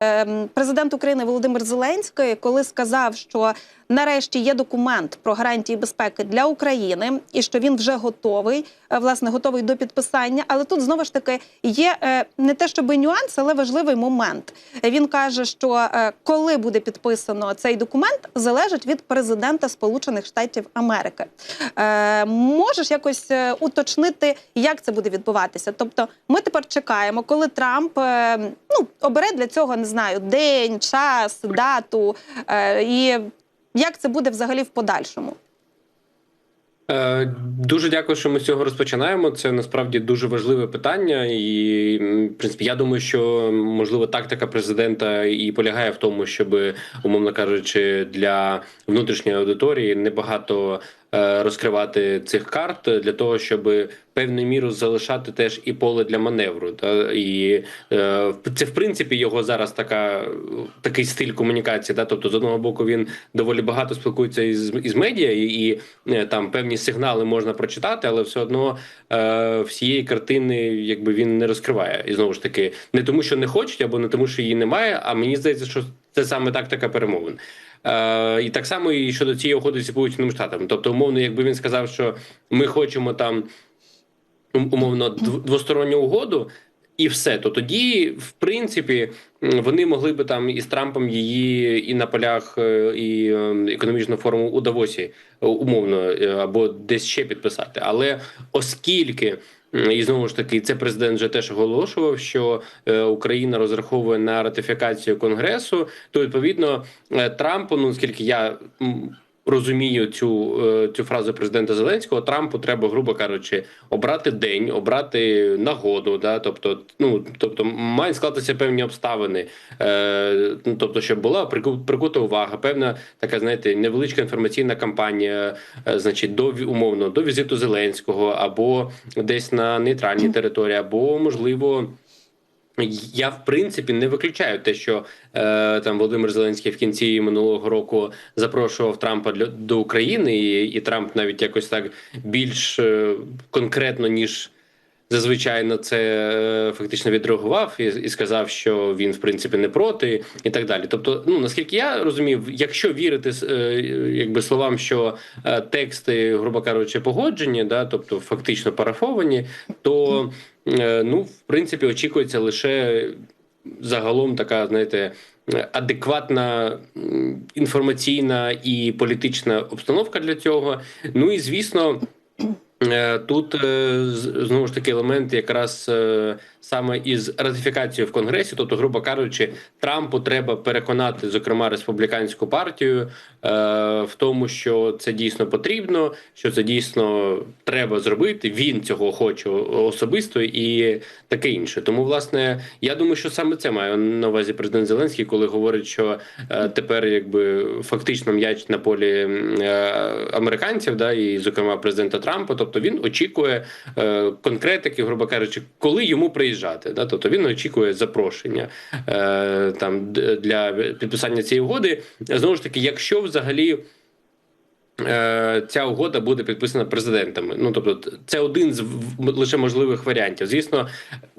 ем, президент України Володимир Зеленський, коли сказав, що нарешті є документ про гарантії безпеки для України, і що він вже готовий, е, власне, готовий до підписання. Але тут знову ж таки є е, не те, щоб нюанс, але важливий момент. Він каже, що е, коли буде підписано цей документ, залежить від президента Сполучених Штатів Америки. Можеш якось уточнити, як це буде відбуватися? Тобто, ми тепер чекаємо, коли Трамп ну обере для цього не знаю день, час, дату і як це буде взагалі в подальшому. Е, Дуже дякую, що ми з цього розпочинаємо. Це насправді дуже важливе питання, і в принципі, я думаю, що можливо тактика президента і полягає в тому, щоб, умовно кажучи, для внутрішньої аудиторії небагато розкривати цих карт для того, щоб певну міру залишати теж і поле для маневру. Та і е, це в принципі його зараз така такий стиль комунікації. Та тобто, з одного боку, він доволі багато спілкується із із медіа, і, і е, там певні сигнали можна прочитати, але все одно е, всієї картини, якби він не розкриває. І знову ж таки, не тому, що не хочуть, або не тому, що її немає. А мені здається, що це саме тактика перемовин. Е, і так само і щодо цієї угоди з Сполученими Штатами. Тобто, умовно, якби він сказав, що ми хочемо там умовно двосторонню угоду. І все, то тоді, в принципі, вони могли би там із Трампом її і на полях е, і е, економічного форуму у Давосі е, умовно або десь ще підписати. Але оскільки і знову ж таки, це президент вже теж оголошував, що е, Україна розраховує на ратифікацію конгресу, то відповідно е, Трампу, ну скільки я розумію цю, е, цю фразу президента Зеленського, Трампу треба, грубо кажучи, обрати день, обрати нагоду. Да? Тобто, ну тобто, мають склатися певні обставини, е, ну, тобто, щоб була прику- прикута увага, певна така, знаєте, невеличка інформаційна кампанія, е, значить, до умовно до візиту Зеленського або десь на нейтральній території, або можливо. Я в принципі не виключаю те, що е, там Володимир Зеленський в кінці минулого року запрошував Трампа для до України, і, і Трамп навіть якось так більш е, конкретно ніж зазвичай на це е, фактично відреагував і, і сказав, що він в принципі не проти, і так далі. Тобто, ну наскільки я розумів, якщо вірити е, якби словам, що е, тексти, грубо кажучи, погоджені, да, тобто фактично парафовані, то ну в принципі очікується лише загалом така, знаєте. Адекватна інформаційна і політична обстановка для цього. Ну і звісно, Е, Тут е, знову ж таки елемент якраз е, саме із ратифікацією в Конгресі, тобто, грубо кажучи, Трампу треба переконати, зокрема, республіканську партію е, в тому, що це дійсно потрібно, що це дійсно треба зробити. Він цього хоче особисто і таке інше. Тому, власне, я думаю, що саме це має на увазі президент Зеленський, коли говорить, що е, тепер якби фактично м'яч на полі е, американців, да, і зокрема президента Трампа. Тобто він очікує е, конкретики, грубо кажучи, коли йому приїжджати. Да? Тобто він очікує запрошення е, там для підписання цієї угоди. Знову ж таки, якщо взагалі. е, Ця угода буде підписана президентами. Ну тобто, це один з лише можливих варіантів. Звісно,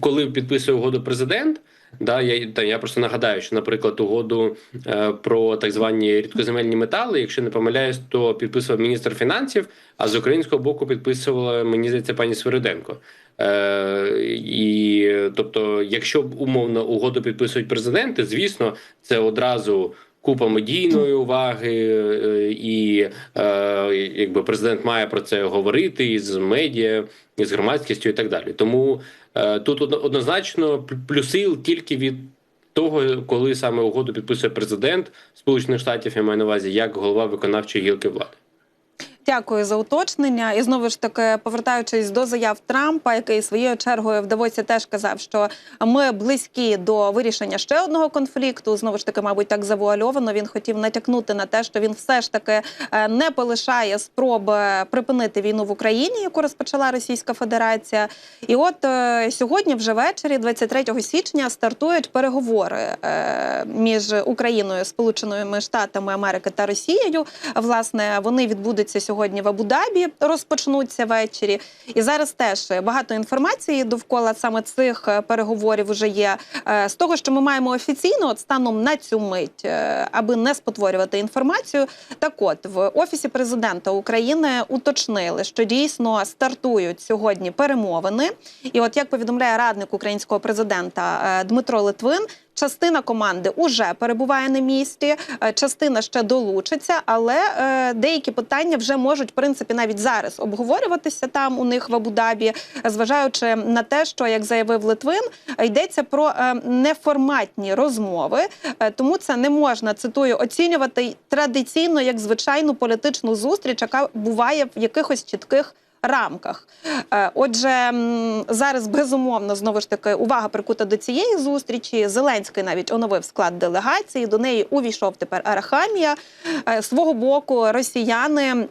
коли підписує угоду президент, да я та я просто нагадаю, що, наприклад, угоду е, про так звані рідкоземельні метали, якщо не помиляюсь, то підписував міністр фінансів, а з українського боку підписувала мені здається пані Свириденко. Е, і тобто, якщо б умовно угоду підписують президенти, звісно, це одразу. Купа медійної уваги, е, і е, якби президент має про це говорити із медіа, із громадськістю і так далі. Тому е, тут однозначно плюси тільки від того, коли саме угоду підписує президент Сполучених Штатів, я маю на увазі, як голова виконавчої гілки влади. Дякую за уточнення. І знову ж таки, повертаючись до заяв Трампа, який своєю чергою в Давосі теж казав, що ми близькі до вирішення ще одного конфлікту. Знову ж таки, мабуть, так завуальовано. Він хотів натякнути на те, що він все ж таки е, не полишає спроби припинити війну в Україні, яку розпочала Російська Федерація. І от е, сьогодні, вже ввечері, 23 січня, стартують переговори е, між Україною, Сполученими Штатами Америки та Росією. Власне, вони відбудуться сьогодні сьогодні в Абу-Дабі розпочнуться ввечері. І зараз теж багато інформації довкола саме цих е, переговорів вже є. Е, З того, що ми маємо офіційно, от станом на цю мить, е, аби не спотворювати інформацію. Так от в офісі президента України уточнили, що дійсно стартують сьогодні перемовини. І от як повідомляє радник українського президента Дмитро Литвин. Частина команди уже перебуває на місці, е, частина ще долучиться, але е, деякі питання вже можуть в принципі навіть зараз обговорюватися там у них в Абу-Дабі, зважаючи на те, що як заявив Литвин, йдеться про е, неформатні розмови, тому це не можна цитую оцінювати традиційно як звичайну політичну зустріч, яка буває в якихось чітких рамках. Е, Отже, зараз безумовно знову ж таки увага прикута до цієї зустрічі. Зеленський навіть оновив склад делегації. До неї увійшов тепер Арахамія. Е, свого боку, росіяни.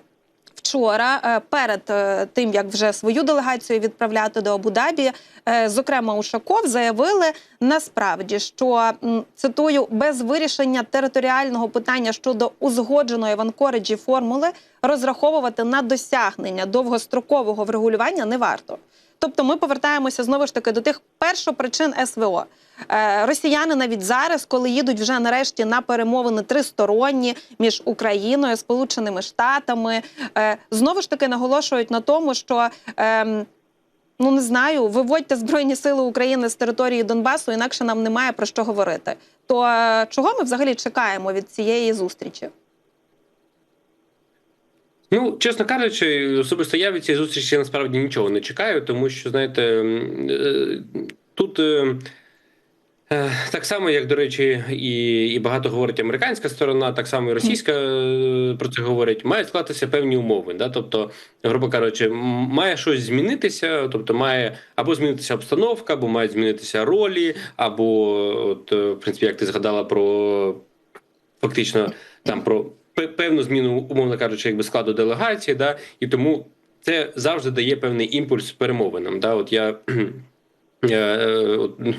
Вчора, е, перед е, тим як вже свою делегацію відправляти до Абу-Дабі, е, зокрема Ушаков, заявили насправді, що цитую, без вирішення територіального питання щодо узгодженої в Анкориджі формули розраховувати на досягнення довгострокового врегулювання не варто. Тобто, ми повертаємося знову ж таки до тих першопричин СВО. Е, Росіяни навіть зараз, коли їдуть вже нарешті на перемовини тристоронні між Україною, Сполученими Штатами, е, знову ж таки наголошують на тому, що. ем, Ну не знаю, виводьте збройні сили України з території Донбасу, інакше нам немає про що говорити. То е, чого ми взагалі чекаємо від цієї зустрічі? Ну, чесно кажучи, особисто я від цієї зустрічі насправді нічого не чекаю, тому що, знаєте, е, тут. е, е, Так само, як до речі, і, і багато говорить американська сторона, так само і російська про це говорить, мають склатися певні умови. Да? Тобто, грубо кажучи, має щось змінитися, тобто має або змінитися обстановка, або мають змінитися ролі, або, от, в принципі, як ти згадала про фактично там про певну зміну, умовно кажучи, якби складу делегації, да, і тому це завжди дає певний імпульс перемовинам. Да, от я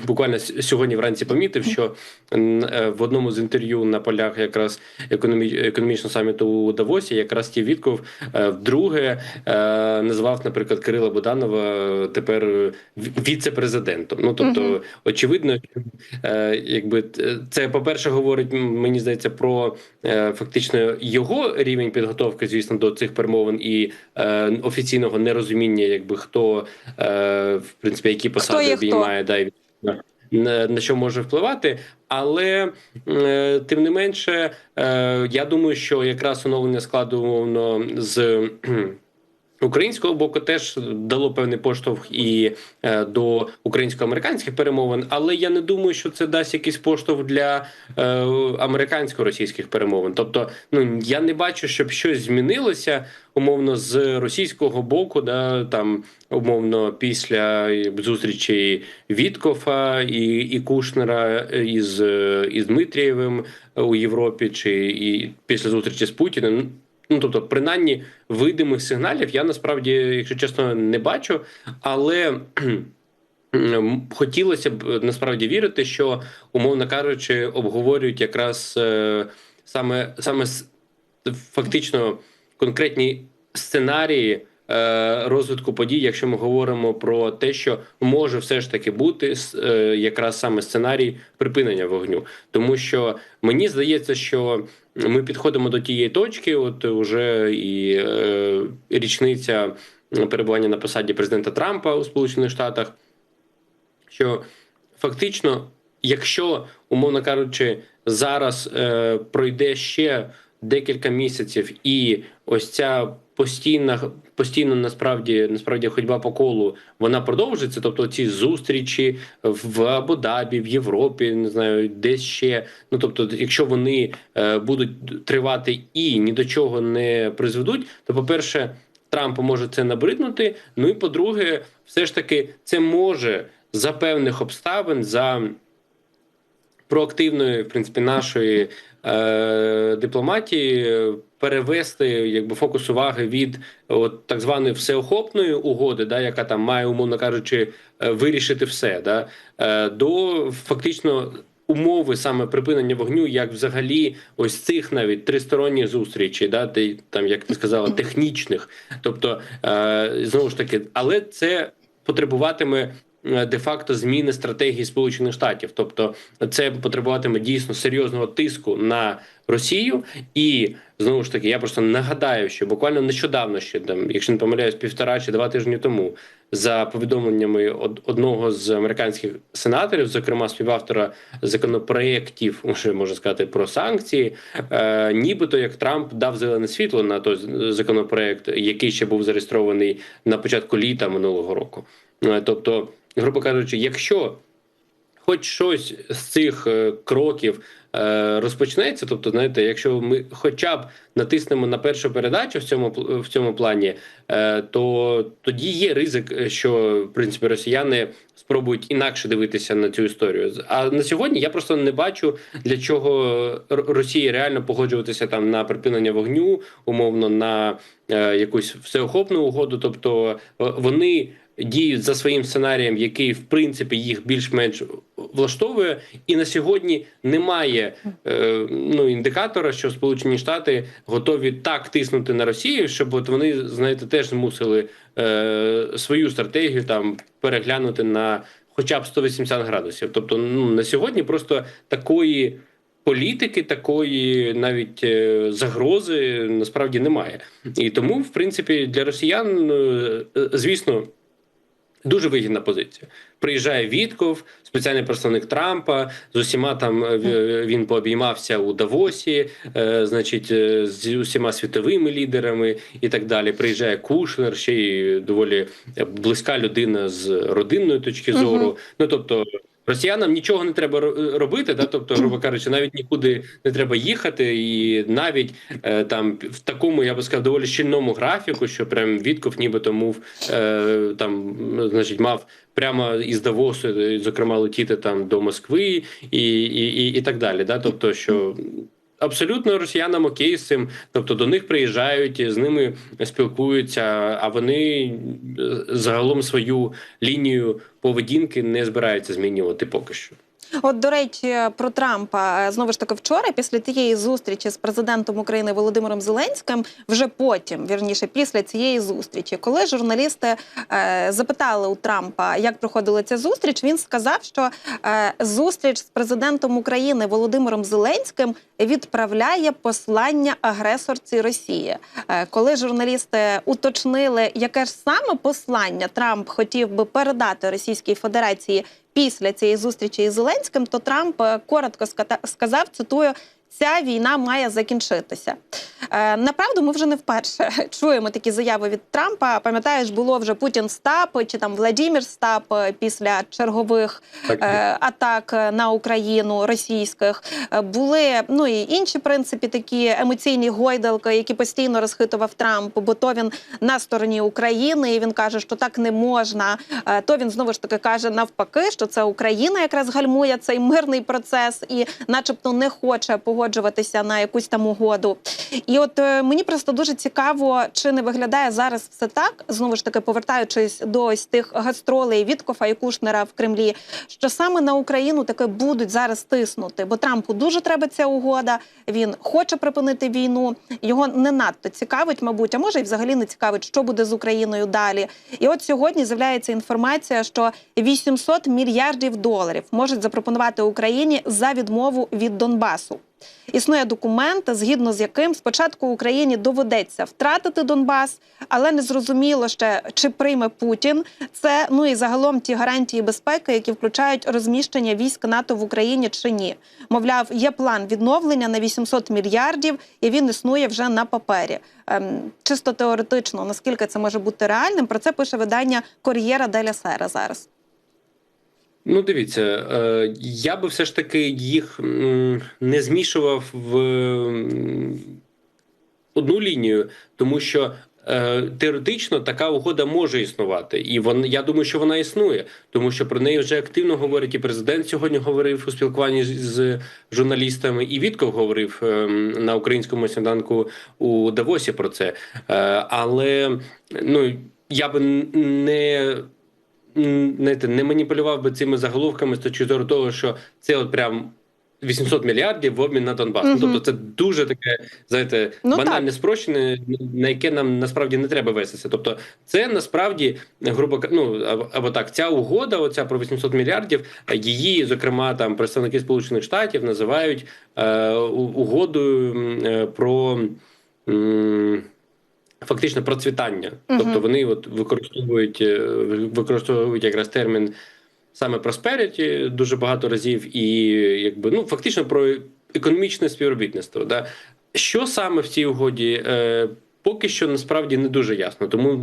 буквально сьогодні вранці помітив, що е, в одному з інтерв'ю на полях якраз економі... економічного саміту у Давосі, якраз ті Вітков е, вдруге е, назвав, наприклад, Кирила Буданова е, тепер е, віце-президентом. Ну тобто, очевидно, е, якби це, по-перше, говорить мені здається про е, фактично його рівень підготовки, звісно, до цих перемовин і е, офіційного нерозуміння, якби хто е, в принципі які посади є хто. обіймає, да, і на, на, на що може впливати. Але е, тим не менше, е, я думаю, що якраз оновлення складу умовно з. Українського боку теж дало певний поштовх і е, до українсько-американських перемовин, але я не думаю, що це дасть якийсь поштовх для е, американсько-російських перемовин. Тобто, ну я не бачу, щоб щось змінилося умовно з російського боку, да там умовно після зустрічі Віткофа і, і Кушнера із, е, із Дмитрієвим у Європі, чи і після зустрічі з Путіним. Ну, тобто, принаймні, видимих сигналів я насправді, якщо чесно, не бачу, але хотілося б насправді вірити, що, умовно кажучи, обговорюють якраз е, саме саме фактично конкретні сценарії. Е, Розвитку подій, якщо ми говоримо про те, що може все ж таки бути е, якраз саме сценарій припинення вогню, тому що мені здається, що ми підходимо до тієї точки, от уже і е, річниця перебування на посаді президента Трампа у Сполучених Штатах, що фактично, якщо, умовно кажучи, зараз пройде ще декілька місяців, і ось ця постійна постійно насправді насправді ходьба по колу вона продовжиться. Тобто ці зустрічі в Абу-Дабі, в Європі, не знаю, десь ще. Ну тобто, якщо вони е, будуть тривати і ні до чого не призведуть, то по перше. Трампу може це набриднути. Ну і по-друге, все ж таки, це може за певних обставин, за проактивної, в принципі, нашої е, дипломатії перевести якби фокус уваги від от, так званої всеохопної угоди, да, яка там має, умовно кажучи, е, вирішити все, да, е, до фактично умови саме припинення вогню, як взагалі ось цих навіть тристоронніх зустрічей, да, де там, як ти сказала, технічних, тобто е, знову ж таки, але це потребуватиме. Е, Де-факто зміни стратегії Сполучених Штатів, тобто це потребуватиме дійсно серйозного тиску на Росію, і знову ж таки, я просто нагадаю, що буквально нещодавно, ще там, якщо не помиляюсь, півтора чи два тижні тому, за повідомленнями одного з американських сенаторів, зокрема співавтора законопроєктів, вже можна сказати, про санкції, е, нібито як Трамп дав зелене світло на той законопроект, який ще був зареєстрований на початку літа минулого року. Е, тобто, грубо кажучи, якщо хоч щось з цих е, кроків е, розпочнеться. Тобто, знаєте, якщо ми хоча б натиснемо на першу передачу в цьому в цьому плані, е, то тоді є ризик, що в принципі росіяни спробують інакше дивитися на цю історію. А на сьогодні я просто не бачу для чого Росії реально погоджуватися там на припинення вогню, умовно на якусь всеохопну угоду. Тобто вони діють за своїм сценарієм, який в принципі їх більш-менш влаштовує, і на сьогодні немає е, ну індикатора, що Сполучені Штати готові так тиснути на Росію, щоб от вони знаєте теж змусили е, свою стратегію там переглянути на хоча б 180 градусів. Тобто, ну на сьогодні просто такої. Політики такої навіть е, загрози насправді немає, і тому, в принципі, для росіян, е, е, звісно, Дуже вигідна позиція. Приїжджає Вітков, спеціальний представник Трампа. З усіма там е, він пообіймався у Давосі, е, значить, е, з усіма світовими лідерами і так далі. Приїжджає Кушнер, ще й доволі близька людина з родинної точки зору. Ну тобто. Росіянам нічого не треба ро- робити, да, тобто, грубо кажучи, навіть нікуди не треба їхати, і навіть е, там в такому, я би сказав, доволі щільному графіку, що прям Вітков нібито мов е, там, значить, мав прямо із Давосу, зокрема, летіти там до Москви і, і, і, і так далі. Да? Тобто, що абсолютно росіянам окей з цим, тобто до них приїжджають, з ними спілкуються, а вони е, загалом свою лінію поведінки не збираються змінювати поки що. От до речі, про Трампа е, знову ж таки вчора, після тієї зустрічі з президентом України Володимиром Зеленським, вже потім, вірніше, після цієї зустрічі, коли журналісти е, запитали у Трампа, як проходила ця зустріч, він сказав, що е, зустріч з президентом України Володимиром Зеленським відправляє послання агресорці Росії. Е, коли журналісти уточнили, яке ж саме послання Трамп хотів би передати Російській Федерації після цієї зустрічі із Зеленським, то Трамп е, коротко сказав, цитую. Ця війна має закінчитися. Е, направду, ми вже не вперше чуємо такі заяви від Трампа. Пам'ятаєш, було вже Путін стап чи там Владімір стап е, після чергових Так, е, атак на Україну російських. Е, Були ну і інші принципі такі емоційні гойдалки, які постійно розхитував Трамп, бо то він на стороні України, і він каже, що так не можна. Е, То він знову ж таки каже навпаки, що це Україна якраз гальмує цей мирний процес і, начебто, не хоче погоджуватися на якусь там угоду. І от е, мені просто дуже цікаво, чи не виглядає зараз все так, знову ж таки повертаючись до ось тих гастролей Віткофа і Кушнера в Кремлі, що саме на Україну таки будуть зараз тиснути, бо Трампу дуже треба ця угода. Він хоче припинити війну. Його не надто цікавить, мабуть, а може і взагалі не цікавить, що буде з Україною далі. І от сьогодні з'являється інформація, що 800 мільярдів доларів можуть запропонувати Україні за відмову від Донбасу. Існує документ, згідно з яким спочатку Україні доведеться втратити Донбас, але не зрозуміло ще чи прийме Путін це. Ну і загалом ті гарантії безпеки, які включають розміщення військ НАТО в Україні чи ні. Мовляв, є план відновлення на 800 мільярдів, і він існує вже на папері. Ем, чисто теоретично, наскільки це може бути реальним, про це пише видання Кор'єра Деля Сера зараз. Ну, дивіться, е, я би все ж таки їх не змішував в одну лінію, тому що е, теоретично така угода може існувати, і вон, я думаю, що вона існує, тому що про неї вже активно говорить і президент сьогодні говорив у спілкуванні з, журналістами, і Вітков говорив е, на українському сніданку у Давосі про це. Але ну я би не знаєте, не маніпулював би цими заголовками з точки зору того, що це от прям 800 мільярдів в обмін на Донбас. Ну, тобто це дуже таке, знаєте, Ну, банальне спрощене, на яке нам насправді не треба вестися. Тобто, це насправді грубо ну або, так, ця угода, оця про 800 мільярдів, е, її, зокрема, там представники Сполучених Штатів називають е, угодою е, про. м, Фактично процвітання, Мгм. тобто вони от використовують е, використовують якраз термін саме просперіті дуже багато разів, і якби ну фактично про економічне співробітництво. Да? Що саме в цій угоді? Е, Поки що насправді не дуже ясно, тому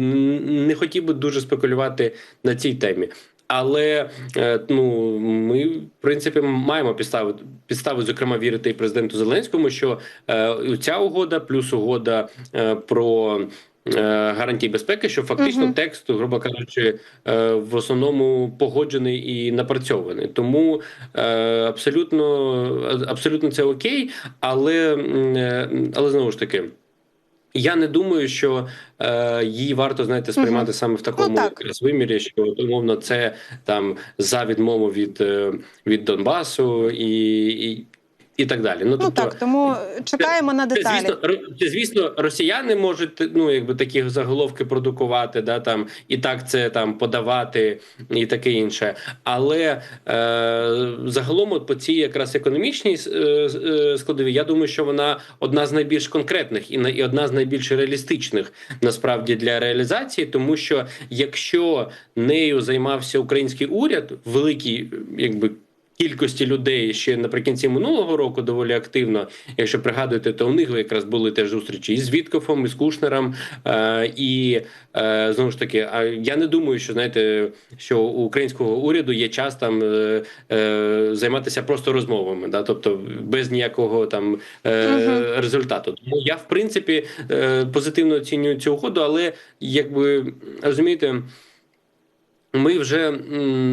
не хотів би дуже спекулювати на цій темі. Але е, ну ми в принципі маємо підстави підстави, зокрема, вірити і президенту Зеленському, що е, ця угода, плюс угода е, про гарантії безпеки, що фактично Мгм. текст, грубо кажучи, в основному погоджений і напрацьований. Тому абсолютно абсолютно це окей, але, але знову ж таки. Я не думаю, що е, її варто знаєте сприймати саме в такому Ну, так. вимірі, що умовно це там за відмову від, е, від Донбасу і, і, і так далі. Ну так, тому чекаємо на це, деталі. звісно, це, звісно, росіяни можуть ну якби такі заголовки продукувати, да там і так це там подавати, і таке інше. Але е, загалом, от по цій якраз економічній е, е, складові, я думаю, що вона одна з найбільш конкретних і на і одна з найбільш реалістичних насправді для реалізації, тому що якщо нею займався український уряд, великий якби. Кількості людей ще наприкінці минулого року доволі активно. Якщо пригадуєте, то у них якраз були теж зустрічі і з Віткофом, і з Кушнером. Е, і е, знову ж таки, а я не думаю, що знаєте, що у українського уряду є час там е, займатися просто розмовами, да, тобто без ніякого там Мгм. результату. Тому я в принципі позитивно оцінюю цю угоду, але якби розумієте. Ми вже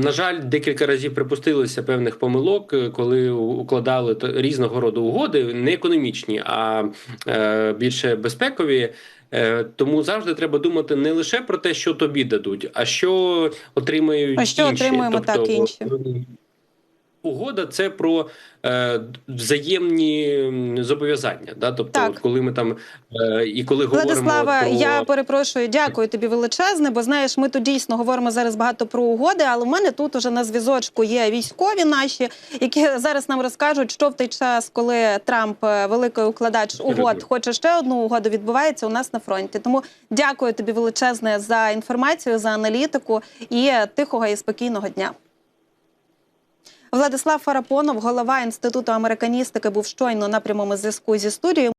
на жаль декілька разів припустилися певних помилок, е, коли укладали різного роду угоди, не економічні, а е, більше безпекові. Е, Тому завжди треба думати не лише про те, що тобі дадуть, а що отримають А що інші. отримуємо, так, інші. Угода це про е, взаємні зобов'язання. Да? Тобто, Так. коли ми там е, і коли говоримо Владислава, про я перепрошую, дякую тобі величезне, бо знаєш, ми тут дійсно говоримо зараз багато про угоди, але в мене тут уже на зв'язочку є військові наші, які зараз нам розкажуть, що в той час, коли Трамп, е, великий укладач угод, хоче ще одну угоду, відбувається у нас на фронті. Тому дякую тобі величезне за інформацію, за аналітику і тихого і спокійного дня. Владислав Фарапонов, голова інституту американістики, був щойно на прямому зв'язку зі студією.